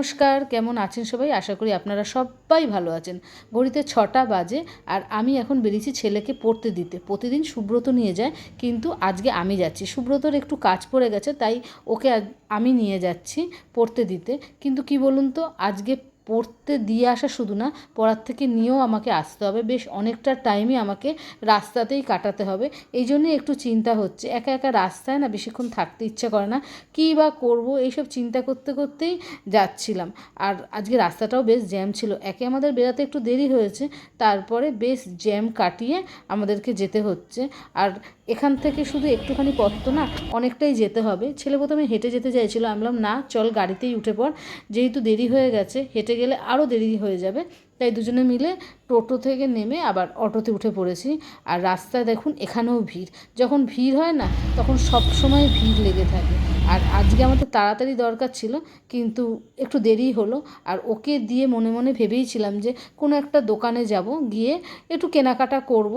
নমস্কার, কেমন আছেন সবাই? আশা করি আপনারা সবাই ভালো আছেন। ঘড়িতে ছটা বাজে আর আমি এখন বেরিয়েছি ছেলেকে পড়তে দিতে। প্রতিদিন সুব্রত নিয়ে যায়, কিন্তু আজকে আমি যাচ্ছি। সুব্রতর একটু কাজ পড়ে গেছে, তাই ওকে আমি নিয়ে যাচ্ছি পড়তে দিতে। কিন্তু কি বলুন তো, আজকে পড়তে দিয়ে আসা শুধু না, পড়ার থেকে নিয়েও আমাকে আসতে হবে। বেশ অনেকটা টাইমই আমাকে রাস্তাতেই কাটাতে হবে। এই জন্যই একটু চিন্তা হচ্ছে। একা একা রাস্তায় না বেশিক্ষণ থাকতে ইচ্ছা করে না। কী বা করব, এইসব চিন্তা করতে করতেই যাচ্ছিলাম। আর আজকে রাস্তাটাও বেশ জ্যাম ছিল। একে আমাদের বেরাতে একটু দেরি হয়েছে। তারপরে বেশ জ্যাম কাটিয়ে আমাদেরকে যেতে হচ্ছে। আর এখান থেকে শুধু একটুখানি পথ তো না, অনেকটাই যেতে হবে। ছেলে প্রথমে হেঁটে যেতে চাইছিল, আমি বললাম, না, চল গাড়িতেই উঠে পড়। যেহেতু দেরি হয়ে গেছে, হেঁটে গেলে আরও দেরি হয়ে যাবে। তাই দুজনে মিলে টোটো থেকে নেমে আবার অটোতে উঠে পড়েছি। আর রাস্তায় দেখুন, এখানেও ভিড়। যখন ভিড় হয় না, তখন সব সময় ভিড় লেগে থাকে। আর আজকে আমাদের তাড়াতাড়ি দরকার ছিল, কিন্তু একটু দেরি হলো। আর ওকে দিয়ে মনে মনে ভেবেইছিলাম যে, কোনো একটা দোকানে যাব, গিয়ে একটু কেনাকাটা করব।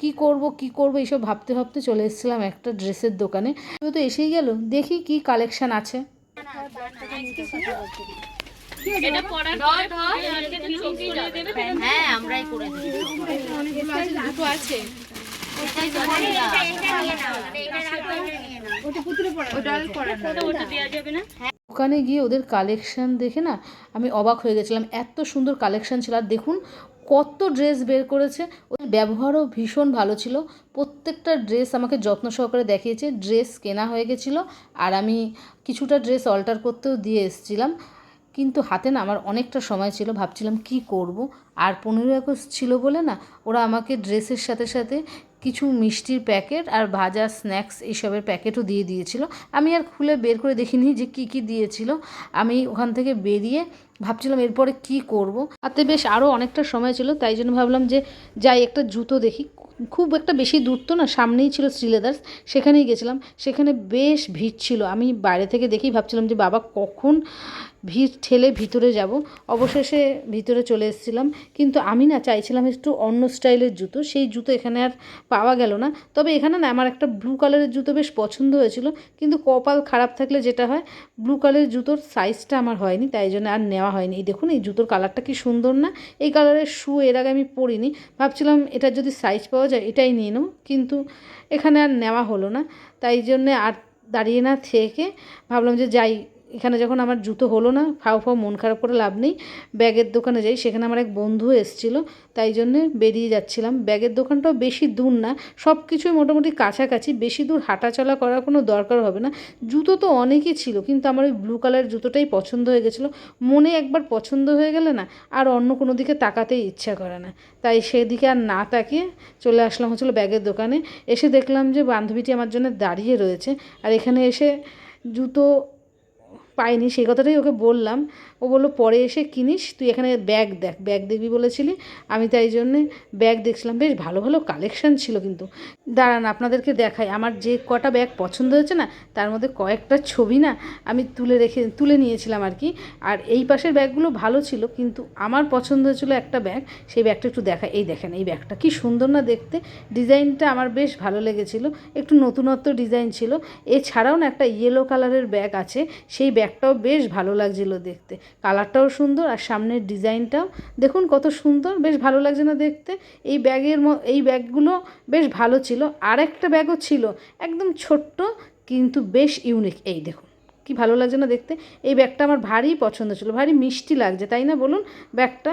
কি করব কি করব এইসব ভাবতে ভাবতে চলে এসেছিলাম একটা ড্রেসের দোকানে। ও তো এসেই গেল দেখি কি কালেকশন আছে। হ্যাঁ আমরাই করে দুটো আছে। ওটা ওটা দেওয়া যাবে না। ওখানে গিয়ে ওদের কালেকশন দেখে না আমি অবাক হয়ে গেছিলাম। এত সুন্দর কালেকশন ছিল আর দেখুন কত ড্রেস বের করেছে, ওদের ব্যবহারও ভীষণ ভালো ছিল। প্রত্যেকটা ড্রেস আমাকে যত্ন সহকারে দেখিয়েছে ড্রেস কেনা হয়ে গেছিল আর আমি কিছুটা ড্রেস অল্টার করতেও দিয়ে এসেছিলাম। কিন্তু হাতে না আমার অনেকটা সময় ছিল, ভাবছিলাম কি করব? আর পনেরোই আগস্ট ছিল বলে না, ওরা আমাকে ড্রেসের সাথে সাথে কিছু মিষ্টির প্যাকেট আর ভাজা স্ন্যাক্স এইসবের প্যাকেটও দিয়ে দিয়েছিল। আমি আর খুলে বের করে দেখিনি যে কি কি দিয়েছিল। আমি ওখান থেকে বেরিয়ে ভাবছিলাম এরপরে কি করব। হাতে বেশ আরও অনেকটা সময় ছিল, তাই জন্য ভাবলাম যে যাই একটা জুতো দেখি। খুব একটা বেশি দূর তো না, সামনেই ছিল শ্রীলেদার্স, সেখানেই গেছিলাম। সেখানে বেশ ভিড় ছিল। আমি বাইরে থেকে দেখেই ভাবছিলাম যে বাবা কখন ভিড় ঠেলে ভিতরে যাব। অবশেষে ভিতরে চলে এসেছিলাম। কিন্তু আমি না চাইছিলাম একটু অন্য স্টাইলের জুতো, সেই জুতো এখানে আর পাওয়া গেল না। তবে এখানে না আমার একটা ব্লু কালারের জুতো বেশ পছন্দ হয়েছিল, কিন্তু কপাল খারাপ থাকলে যেটা হয় ব্লু কালারের জুতোর সাইজটা আমার হয়নি, তাই জন্য আর নেওয়া হয়নি। এই দেখুন, এই জুতোর কালারটা কি সুন্দর না? এই কালারের শু এর আগে আমি পরিনি, ভাবছিলাম এটার যদি সাইজ পাওয়া যায়, এটাই নিয়ে নেব, কিন্তু এখানে আর নেওয়া হলো না। তাই জন্যে আর দাঁড়িয়ে না থেকে ভাবলাম যে যাই এখানে যখন আমার জুতো হলো না, ফাও ফাও, মন খারাপ করে লাভ নেই, ব্যাগের দোকানে যাই, সেখানে আমার এক বন্ধু এসেছিল, তাই জন্যে বেরিয়ে যাচ্ছিলাম। ব্যাগের দোকানটাও বেশি দূর না সব কিছুই মোটামুটি কাছাকাছি, বেশি দূর হাঁটাচলা করার কোনো দরকার হবে না। জুতো তো অনেকই ছিল, কিন্তু আমার ওই ব্লু কালারের জুতোটাই পছন্দ হয়ে গেছিল। মনে একবার পছন্দ হয়ে গেলে না, আর অন্য কোনো দিকে তাকাতেই ইচ্ছা করে না। তাই সেদিকে আর না তাকিয়ে চলে আসলাম হচ্ছিল ব্যাগের দোকানে। এসে দেখলাম যে বান্ধবীটি আমার জন্য দাঁড়িয়ে রয়েছে, আর এখানে এসে জুতো পাইনি সেই কথাটাই ওকে বললাম। ও বলল, পরে এসে কিনিস, তুই এখানে ব্যাগ দেখ ব্যাগ দেখবি বলেছিলি। আমি তাই জন্যে ব্যাগ দেখছিলাম। বেশ ভালো ভালো কালেকশান ছিল কিন্তু। দাঁড়ান, আপনাদেরকে দেখাই। আমার যে কটা ব্যাগ পছন্দ হয়েছে না, তার মধ্যে কয়েকটা ছবি না আমি তুলে রেখে, তুলে নিয়েছিলাম আর কি। আর এই পাশের ব্যাগগুলো ভালো ছিল, কিন্তু আমার পছন্দ হয়েছিল একটা ব্যাগ সেই ব্যাগটা একটু দেখা, এই দেখেন, এই ব্যাগটা কি সুন্দর না দেখতে। ডিজাইনটা আমার বেশ ভালো লেগেছিল। একটু নতুনত্ব ডিজাইন ছিল। এছাড়াও না একটা ইয়েলো কালারের ব্যাগ আছে। সেই ব্যাগটাও বেশ ভালো লাগছিল দেখতে। কালারটাও সুন্দর আর সামনের ডিজাইনটাও। দেখুন কত সুন্দর, বেশ ভালো লাগছে না দেখতে। এই ব্যাগের এই ব্যাগগুলো বেশ ভালো ছিল। আর একটা ব্যাগও ছিল, একদম ছোট্ট, কিন্তু বেশ ইউনিক এই দেখুন, কি ভালো লাগছে না দেখতে। এই ব্যাগটা আমার ভারী পছন্দ ছিল, ভারী মিষ্টি লাগছে, তাই না বলুন ব্যাগটা?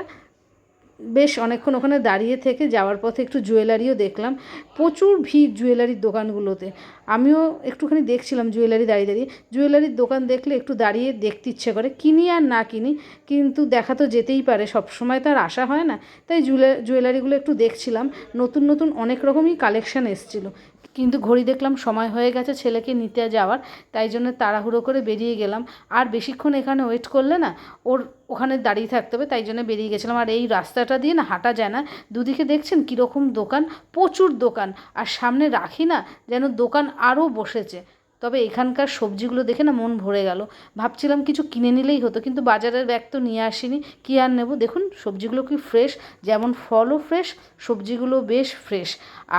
বেশ অনেকক্ষণ ওখানে দাঁড়িয়ে থেকে যাওয়ার পথে একটু জুয়েলারিও দেখলাম। প্রচুর ভিড় জুয়েলারির দোকানগুলোতে। আমিও একটুখানি দেখছিলাম জুয়েলারি দাঁড়িয়ে দাঁড়িয়ে। জুয়েলারির দোকান দেখলে একটু দাঁড়িয়ে দেখতে ইচ্ছে করে। কিনি আর না কিনি, কিন্তু দেখা তো যেতেই পারে সব সময় তো আর আসা হয় না। তাই জুয়েলারি জুয়েলারিগুলো একটু দেখছিলাম। নতুন নতুন অনেক রকমই কালেকশান এসেছিল। কিন্তু ঘড়ি দেখলাম সময় হয়ে গেছে ছেলেকে নিতে যাওয়ার, তাই জন্য তাড়াহুড়ো করে বেরিয়ে গেলাম। আর বেশিক্ষণ এখানে ওয়েট করলে না, ওর ওখানে দাঁড়িয়ে থাকতে হবে, তাই জন্য বেরিয়ে গেছিলাম। আর এই রাস্তাটা দিয়ে না হাঁটা যায় না। দুদিকে দেখছেন কীরকম দোকান, প্রচুর দোকান। আর সামনে রাখি না, যেন দোকান আরও বসেছে। তবে এখানকার সবজিগুলো দেখে না মন ভরে গেল। ভাবছিলাম কিছু কিনে নিলেই হতো, কিন্তু বাজারের ব্যাগ তো নিয়ে আসিনি। কী আর নেব? দেখুন, সবজিগুলো কি ফ্রেশ যেমন ফলও ফ্রেশ সবজিগুলো বেশ ফ্রেশ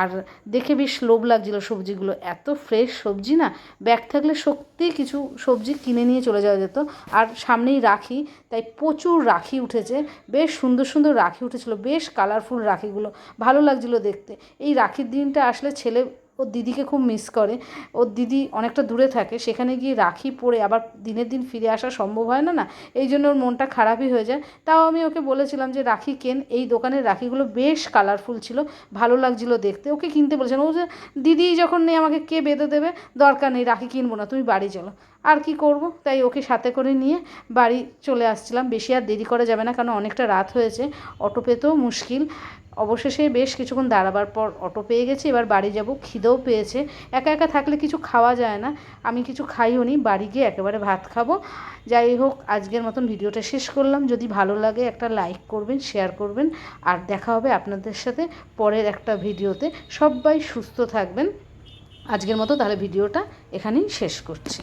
আর দেখে বেশ লোভ লাগছিল সবজিগুলো। এত ফ্রেশ সবজি না, ব্যাগ থাকলে সত্যিই কিছু সবজি কিনে নিয়ে চলে যাওয়া যেত। আর সামনেই রাখি, তাই প্রচুর রাখি উঠেছে। বেশ সুন্দর সুন্দর রাখি উঠেছিল, বেশ কালারফুল রাখিগুলো। ভালো লাগছিল দেখতে। এই রাখির দিনটা আসলে ছেলে ওর দিদিকে খুব মিস করে। ওর দিদি অনেকটা দূরে থাকে, সেখানে গিয়ে রাখি পরে আবার দিনের দিন ফিরে আসা সম্ভব হয় না না? এই জন্য ওর মনটা খারাপই হয়ে যায়। তাও আমি ওকে বলেছিলাম যে, রাখি কেন? এই দোকানের রাখিগুলো বেশ কালারফুল ছিল, ভালো লাগছিল দেখতে। ওকে কিনতে বলেছিলাম। ও যে, দিদি যখন নেই আমাকে কে বেঁধে দেবে? দরকার নেই, রাখি কিনবো না, তুমি বাড়ি চলো। আর কি করব? তাই ওকে সাথে করে নিয়ে বাড়ি চলে আসছিলাম। বেশি আর দেরি করা যাবে না, কারণ অনেকটা রাত হয়েছে। অটো পেতেও মুশকিল। অবশেষে বেশ কিছুক্ষণ দাঁড়াবার পর অটো পেয়ে গেছি, এবার বাড়ি যাব। খিদেও পেয়েছে। একা একা থাকলে কিছু খাওয়া যায় না। আমি কিছু খাইও নি, বাড়ি গিয়ে একেবারে ভাত খাব। যাই হোক, আজকের মতন ভিডিওটা শেষ করলাম। যদি ভালো লাগে একটা লাইক করবেন, শেয়ার করবেন। আর দেখা হবে আপনাদের সাথে পরের একটা ভিডিওতে। সবাই সুস্থ থাকবেন। আজকের মতো তাহলে ভিডিওটা এখানেই শেষ করছি।